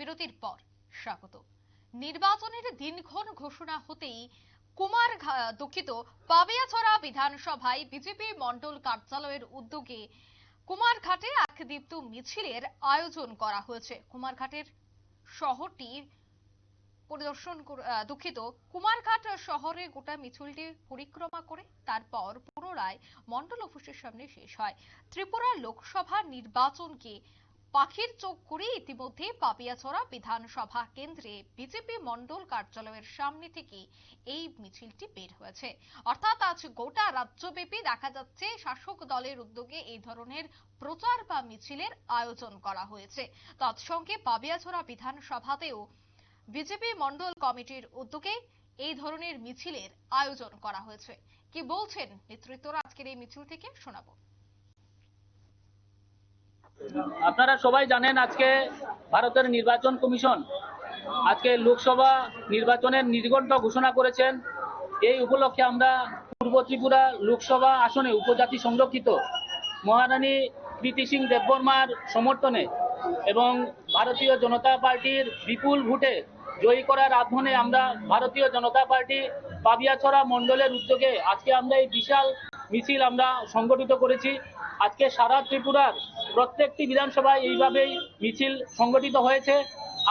বিরতির পর স্বাগত। নির্বাচনের দিনক্ষণ ঘোষণা হতেই কুমার দুঃখিত পাবিয়াছড়া বিধানসভায় বিজেপি মণ্ডল কার্যালয়ের উদ্যোগে কুমারঘাটে এক দীপ্ত মিছিলের আয়োজন করা হয়েছে। কুমারঘাটের শহরটি পরিদর্শন দুঃখিত, কুমারঘাট শহরে গোটা মিছিলটি পরিক্রমা করে, তারপর পুনরায় মণ্ডল অফিসের সামনে শেষ হয়। ত্রিপুরা লোকসভা নির্বাচনকে পাখির চোখ করে ইতিমধ্যে পাপিয়াছড়া বিধানসভা কেন্দ্রে বিজেপি মণ্ডল কার্যালয়ের সামনে থেকে এই মিছিলটি বের হয়েছে। অর্থাৎ আজ গোটা রাজ্যব্যাপী দেখা যাচ্ছে শাসক দলের উদ্যোগে এই ধরনের প্রচার বা মিছিলের আয়োজন করা হয়েছে। তৎসঙ্গে পাবিয়াছড়া বিধানসভাতেও বিজেপি মন্ডল কমিটির উদ্যোগে এই ধরনের মিছিলের আয়োজন করা হয়েছে। কি বলছেন নেতৃত্বরা? আজকের এই মিছিল থেকে শোনাবো। আপনারা সবাই জানেন আজকে ভারতের নির্বাচন কমিশন আজকে লোকসভা নির্বাচনের নির্ঘণ্ট ঘোষণা করেছেন। এই উপলক্ষে আমরা পূর্ব ত্রিপুরা লোকসভা আসনে উপজাতি সংরক্ষিত মহারানী প্রীতি সিং দেববর্মার সমর্থনে এবং ভারতীয় জনতা পার্টির বিপুল ভোটে জয়ী করার আহ্বানে আমরা ভারতীয় জনতা পার্টি পাবিয়াছড়া মণ্ডলের উদ্যোগে আজকে আমরা এই বিশাল মিছিল আমরা সংগঠিত করেছি। আজকে সারা ত্রিপুরার প্রত্যেকটি বিধানসভায় এইভাবেই মিছিল সংগঠিত হয়েছে।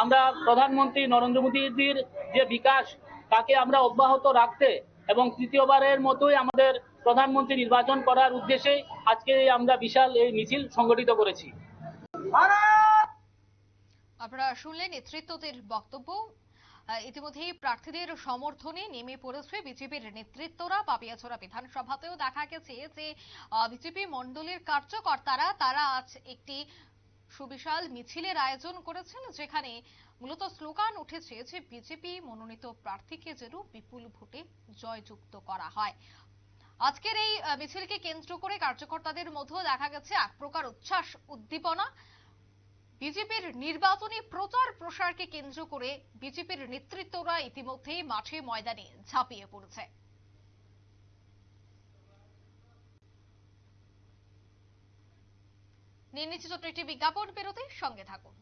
আমরা প্রধানমন্ত্রী নরেন্দ্র মোদীজির যে বিকাশ, তাকে আমরা অব্যাহত রাখতে এবং তৃতীয়বারের মতোই আমাদের প্রধানমন্ত্রী নির্বাচন করার উদ্দেশ্যে আজকে আমরা বিশাল এই মিছিল সংগঠিত করেছি। আপনারা শুনলেন নেতৃত্বদের বক্তব্য। ইতিমধ্যেই প্রার্থীদের সমর্থনে নেমে পড়েছে বিজেপির নেতৃত্বরা। পাপিয়াছড়া বিধানসভাতেও দেখা গেছে যে বিজেপি মণ্ডলের কার্যকর্তারা, তারা আজ একটি সুবিশাল মিছিলের আয়োজন করেছেন, যেখানে মূলত স্লোগান উঠেছে যে, বিজেপি মনোনীত প্রার্থীকে যেন বিপুল ভোটে জয়যুক্ত করা হয়। আজকের এই মিছিলকে কেন্দ্র করে কার্যকর্তাদের মধ্যেও দেখা গেছে এক প্রকার উচ্ছ্বাস, উদ্দীপনা। বিজেপির নির্বাচনী প্রচার প্রসারকে কেন্দ্র করে বিজেপির নেতৃত্বরা ইতিমধ্যেই মাঠে ময়দানে ঝাঁপিয়ে পড়েছে। নিয়ে নিচ্ছে ছোট্ট একটি বিজ্ঞাপন বেরোতে সঙ্গে থাকুন।